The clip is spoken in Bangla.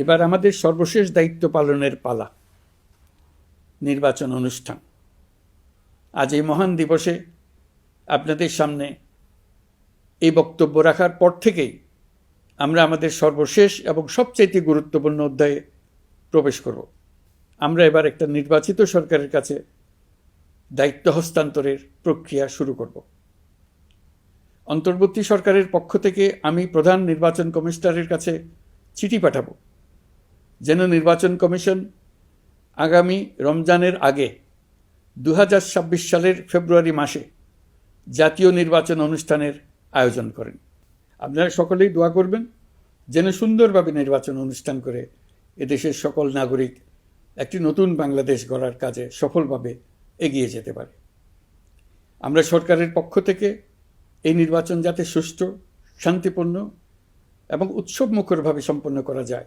এবার আমাদের সর্বশেষ দায়িত্ব পালনের পালা, নির্বাচন অনুষ্ঠান। আজ এই মহান দিবসে আপনাদের সামনে এই বক্তব্য রাখার পর থেকেই আমরা আমাদের সর্বশেষ এবং সবচাইতে গুরুত্বপূর্ণ অধ্যায়ে প্রবেশ করব। আমরা এবার একটা নির্বাচিত সরকারের কাছে দায়িত্ব হস্তান্তরের প্রক্রিয়া শুরু করব। অন্তর্বর্তী সরকারের পক্ষ থেকে আমি প্রধান নির্বাচন কমিশনারের কাছে চিঠি পাঠাবো। যেন নির্বাচন কমিশন আগামী রমজানের আগে দু হাজার ছাব্বিশ সালের ফেব্রুয়ারি মাসে জাতীয় নির্বাচন অনুষ্ঠানের আয়োজন করেন। আপনারা সকলেই দোয়া করবেন যেন সুন্দরভাবে নির্বাচন অনুষ্ঠান করে এদেশের সকল নাগরিক একটি নতুন বাংলাদেশ গড়ার কাজে সফলভাবে এগিয়ে যেতে পারে। আমরা সরকারের পক্ষ থেকে এই নির্বাচন যাতে সুষ্ঠু, শান্তিপূর্ণ এবং উৎসবমুখরভাবে সম্পন্ন করা যায়